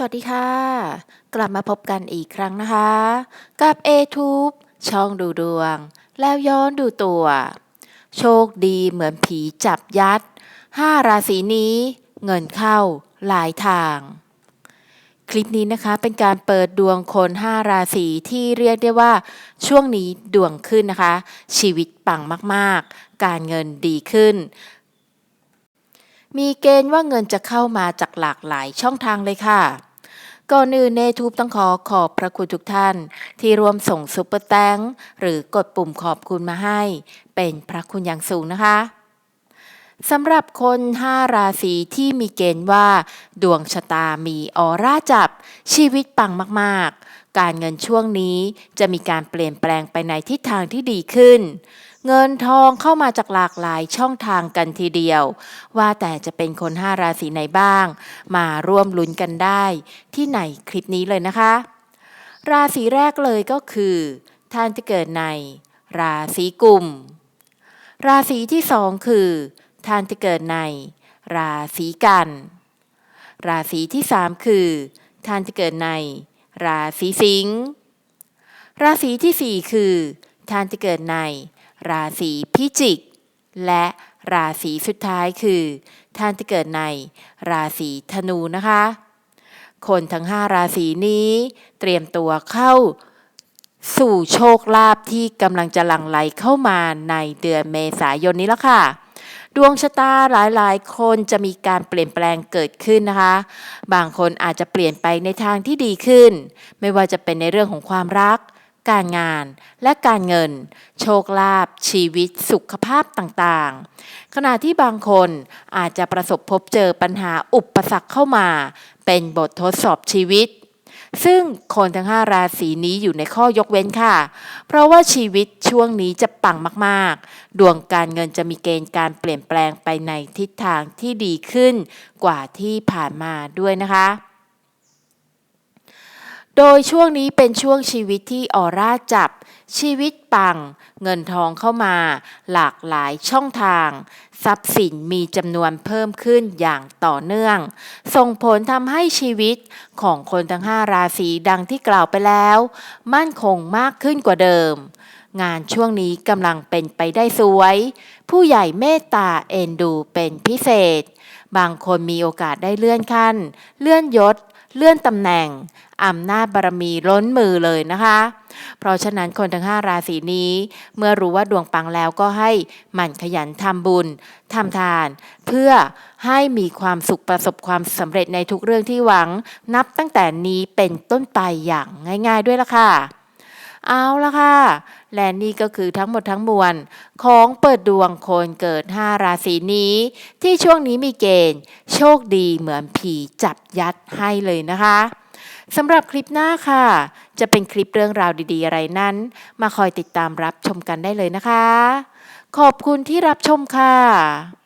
สวัสดีค่ะ กลับมาพบกันอีกครั้งนะคะ กับ a t u b e ช่องดูดวง แล้วย้อนดูตัว โชคดีเหมือนผีจับยัด 5 ราศีนี้ เงินเข้าหลายทาง คลิปนี้นะคะเป็นการเปิดดวงคน 5 ราศีที่เรียกได้ว่า ช่วงนี้ดวงขึ้นนะคะ ชีวิตปังมากๆ การเงินดีขึ้นมีเกณฑ์ว่าเงินจะเข้ามาจากหลากหลายช่องทางเลยค่ะ ก่อนอื่นเนทูบต้องขอขอบพระคุณทุกท่าน ที่ร่วมส่งซุปเปอร์แตงหรือกดปุ่มขอบคุณมาให้ เป็นพระคุณอย่างสูงนะคะสำหรับคน 5 ราศีที่มีเกณฑ์ว่า ดวงชะตามีออร่าจับ ชีวิตปังมากๆ การเงินช่วงนี้จะมีการเปลี่ยนแปลงไปในทิศทางที่ดีขึ้น เงินทองเข้ามาจากหลากหลายช่องทางกันทีเดียว ว่าแต่จะเป็นคน5ราศีไหนบ้าง มาร่วมลุ้นกันได้ ที่ไหนคลิปนี้เลยนะคะ ราศีแรกเลยก็คือ ท่านที่เกิดใน ราศีกุม ราศีที่สองคือ ท่านที่เกิดใน ราศีกัน ราศีที่สามคือ ท่านที่เกิดใน ราศีสิงห์ราศีที่สี่คือ ท่านที่เกิดใน ราศีพิจิก และราศีสุดท้ายคือ ท่านที่เกิดในราศีธนูนะคะ คนทั้ง 5 ราศีนี้ เตรียมตัวเข้า สู่โชคลาภที่กำลังจะหลั่งไหลเข้ามาในเดือนเมษายนนี้แล้วค่ะดวงชะตาหลายๆ คนจะมีการเปลี่ยนแปลงเกิดขึ้นนะคะ บางคนอาจจะเปลี่ยนไปในทางที่ดีขึ้น ไม่ว่าจะเป็นในเรื่องของความรัก การงาน และการเงิน โชคลาภชีวิตสุขภาพต่างๆ ขณะที่บางคนอาจจะประสบพบเจอปัญหาอุปสรรคเข้ามา เป็นบททดสอบชีวิต ซึ่งคนทั้ง 5 ราศีนี้อยู่ในข้อยกเว้นค่ะ เพราะว่าชีวิตช่วงนี้จะปังมากๆ ดวงการเงินจะมีเกณฑ์การเปลี่ยนแปลงไปในทิศทางที่ดีขึ้นกว่าที่ผ่านมาด้วยนะคะ โดยช่วงนี้เป็นช่วงชีวิตที่ออร่าจับ ชีวิตปัง เงินทองเข้ามา หลากหลายช่องทาง ทรัพย์สินมีจำนวนเพิ่มขึ้นอย่างต่อเนื่อง ส่งผลทำให้ชีวิตของคนทั้ง 5 ราศีดังที่กล่าวไปแล้ว มั่นคงมากขึ้นกว่าเดิม งานช่วงนี้กำลังเป็นไปได้สวย ผู้ใหญ่เมตตาเอ็นดูเป็นพิเศษ บางคนมีโอกาสได้เลื่อนขั้น เลื่อนยศ เลื่อนตำแหน่งอำนาจบารมีล้นมือเลยนะคะ เพราะฉะนั้นคนทั้ง 5 ราศีนี้ เมื่อรู้ว่าดวงปังแล้วก็ให้หมั่นขยันทำบุญทำทาน เพื่อให้มีความสุขประสบความสำเร็จในทุกเรื่องที่หวัง นับตั้งแต่นี้เป็นต้นไปอย่างง่าย ๆ ด้วยล่ะค่ะ เอาละค่ะ และนี่ก็คือทั้งหมดทั้งมวล ของเปิดดวงคนเกิด 5 ราศีนี้ ที่ช่วงนี้มีเกณฑ์ โชคดีเหมือนผีจับยัดให้เลยนะคะสำหรับคลิปหน้าค่ะ จะเป็นคลิปเรื่องราวดีๆ อะไรนั้น มาคอยติดตามรับชมกันได้เลยนะคะ ขอบคุณที่รับชมค่ะ